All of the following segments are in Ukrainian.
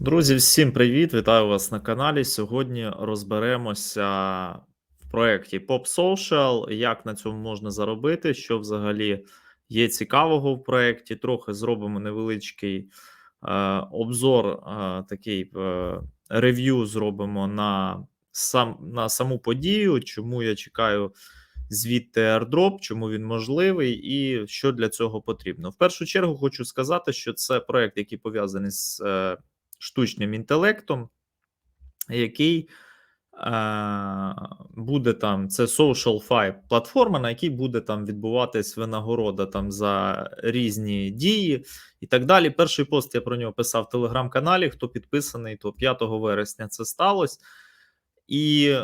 Друзі, всім привіт! Вітаю вас на каналі. Сьогодні розберемося в проєкті Pop Social, як на цьому можна заробити, що взагалі є цікавого в проєкті. Трохи зробимо невеличкий е, обзор, е, такий е, рев'ю зробимо на, сам, на саму подію, чому я чекаю звідти airdrop, чому він можливий і що для цього потрібно. В першу чергу хочу сказати, що це проєкт, який пов'язаний з. Е, штучним інтелектом, який е, буде там, це Social платформа, на якій буде там відбуватись винагорода там за різні дії і так далі. Перший пост я про нього писав в телеграм-каналі. Хто підписаний, то 5 вересня це сталося. І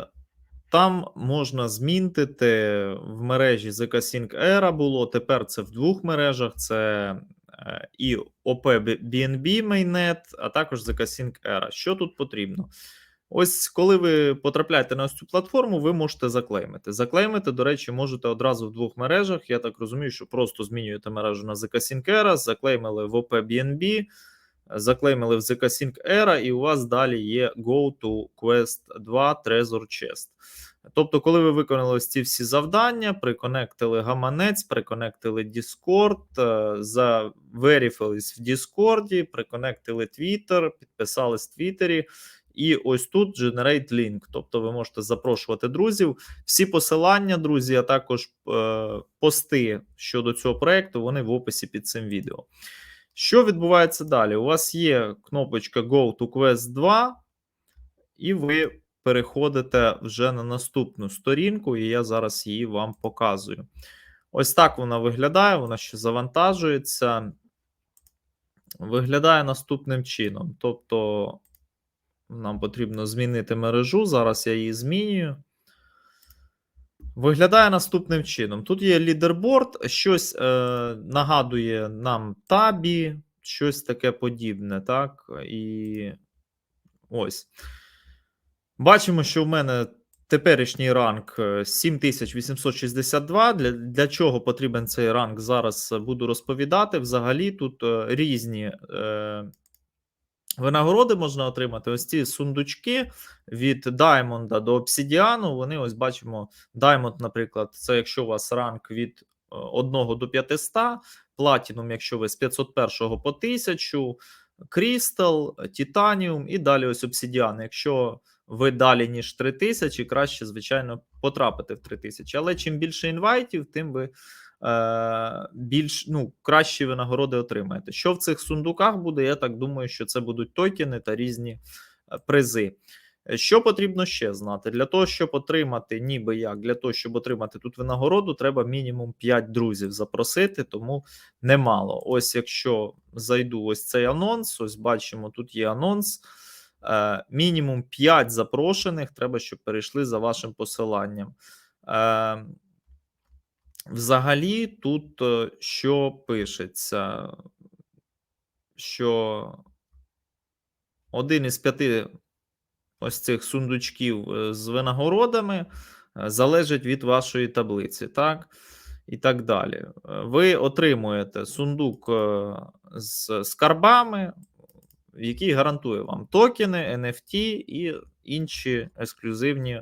там можна змінтити в мережі ZK Era було. Тепер це в двох мережах: це і ОП BNB Mainnet, а також ZK Era. Що тут потрібно? Ось коли ви потрапляєте на ось цю платформу, ви можете заклеймити. Заклеймити, до речі, можете одразу в двох мережах. Я так розумію, що просто змінюєте мережу на ZK Era, заклеймили в ОП BNB, заклеймили в ZK Era, і у вас далі є Go to Quest 2 Trezor Chest. Тобто, коли ви виконали ці всі завдання, приконектили гаманець, приконектили Discord, е, заверіфились в Discord, приконектили Twitter, підписались в Твіттері, і ось тут Generate Link. Тобто ви можете запрошувати друзів. Всі посилання, друзі, а також е, пости щодо цього проекту, вони в описі під цим відео. Що відбувається далі? У вас є кнопочка Go to Quest 2, і ви переходите вже на наступну сторінку, і я зараз її вам показую. Ось так вона виглядає, вона ще завантажується. Виглядає наступним чином. Тобто, нам потрібно змінити мережу. Зараз я її змінюю. Виглядає наступним чином. Тут є лідерборд, щось е, нагадує нам табі, щось таке подібне. так, І ось. Бачимо, що в мене теперішній ранг 7862. Е, для для чого потрібен цей ранг? Зараз буду розповідати. Взагалі, тут е, різні е, винагороди можна отримати. Ось ці сундучки від Даймонда до обсідіану. Вони ось бачимо. Даймонд, наприклад, це якщо у вас ранг від 1 до 500, платінум, якщо ви з 501 по 1000, Крістал, Титаніум і далі ось обсідіан. Якщо ви далі, ніж 3000, краще, звичайно, потрапити в 3000. Але чим більше інвайтів, тим ви е, більш ну, кращі винагороди отримаєте. Що в цих сундуках буде? Я так думаю, що це будуть токени та різні е, призи. Що потрібно ще знати? Для того, щоб отримати, ніби як, для того, щоб отримати тут винагороду, треба мінімум 5 друзів запросити, тому немало. Ось якщо зайду ось цей анонс, ось бачимо, тут є анонс. Е, мінімум 5 запрошених. Треба, щоб перейшли за вашим посиланням. Е, взагалі, тут е, що пишеться, що один із п'яти ось цих сундучків з винагородами залежить від вашої таблиці, так? І так далі. Ви отримуєте сундук з скарбами, який гарантує вам токени, NFT і інші ексклюзивні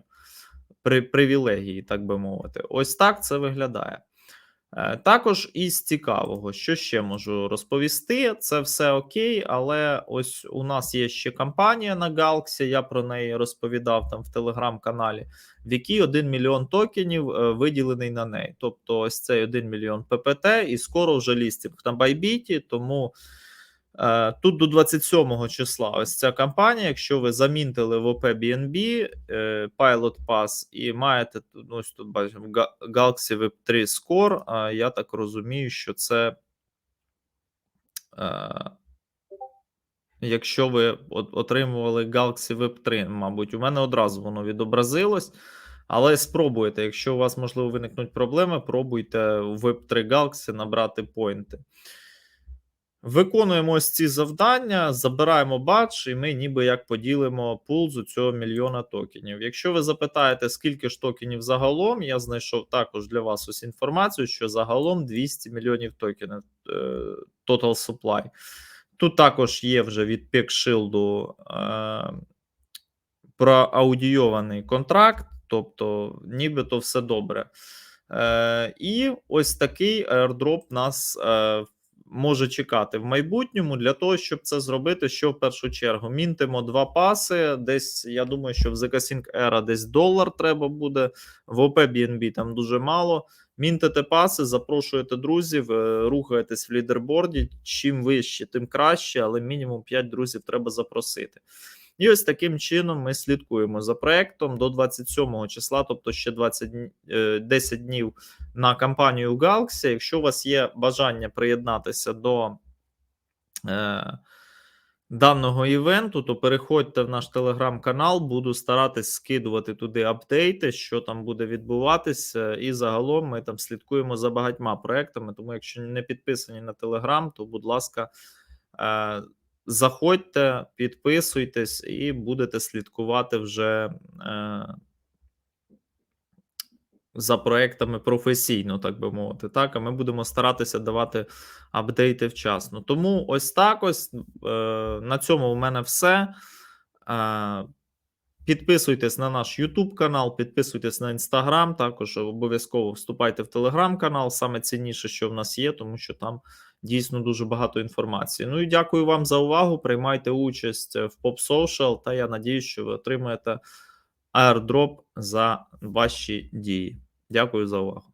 при привілегії, так би мовити. Ось так це виглядає. Е, також із цікавого, що ще можу розповісти, це все окей, але ось у нас є ще компанія на Galaxy, я про неї розповідав там в телеграм-каналі, в якій 1 мільйон токенів е, виділений на неї. Тобто, ось цей 1 мільйон ППТ, і скоро вже лістинг на Байбіті, тому. Е, тут до 27 числа ось ця кампанія. Якщо ви замінтили в ОП BNB е, Pilot Pass і маєте ну, ось тут бачимо Galaxy Web 3 Score, я так розумію, що це. Е, якщо ви отримували Galaxy Web 3, мабуть, у мене одразу воно відобразилось. Але спробуйте, якщо у вас можливо виникнуть проблеми, пробуйте в Web 3 Galaxy набрати поінти. Виконуємо ось ці завдання, забираємо бадж, і ми ніби як поділимо пул з цього мільйона токенів. Якщо ви запитаєте, скільки ж токенів загалом, я знайшов також для вас ось інформацію, що загалом 200 мільйонів токенів е, total supply. Тут також є вже від PeckShield е, проаудійований контракт, тобто нібито все добре. Е, І ось такий airdrop нас е, може чекати в майбутньому. Для того, щоб це зробити, що в першу чергу мінтимо два паси. Десь я думаю, що в ZK Era десь долар треба буде, в BNB там дуже мало. Мінтите паси, запрошуєте друзів, е, рухаєтесь в лідерборді. Чим вище, тим краще, але мінімум 5 друзів треба запросити. І ось таким чином ми слідкуємо за проектом до 27 числа, тобто ще 20, е, 10 днів на кампанію Galaxy. Якщо у вас є бажання приєднатися до е, даного івенту, то переходьте в наш телеграм-канал, буду старатись скидувати туди апдейти, що там буде відбуватися. І загалом ми там слідкуємо за багатьма проектами. Тому, якщо не підписані на телеграм, то будь ласка. Е, Заходьте, підписуйтесь і будете слідкувати вже е, за проектами професійно, так би мовити. Так, а ми будемо старатися давати апдейти вчасно. Тому ось так ось е, на цьому у мене все. Е, Підписуйтесь на наш YouTube канал, підписуйтесь на Instagram, також обов'язково вступайте в Telegram канал. Саме цінніше, що в нас є, тому що там дійсно дуже багато інформації. Ну і дякую вам за увагу. Приймайте участь в Pop Social, та я надію, що ви отримаєте airdrop за ваші дії. Дякую за увагу.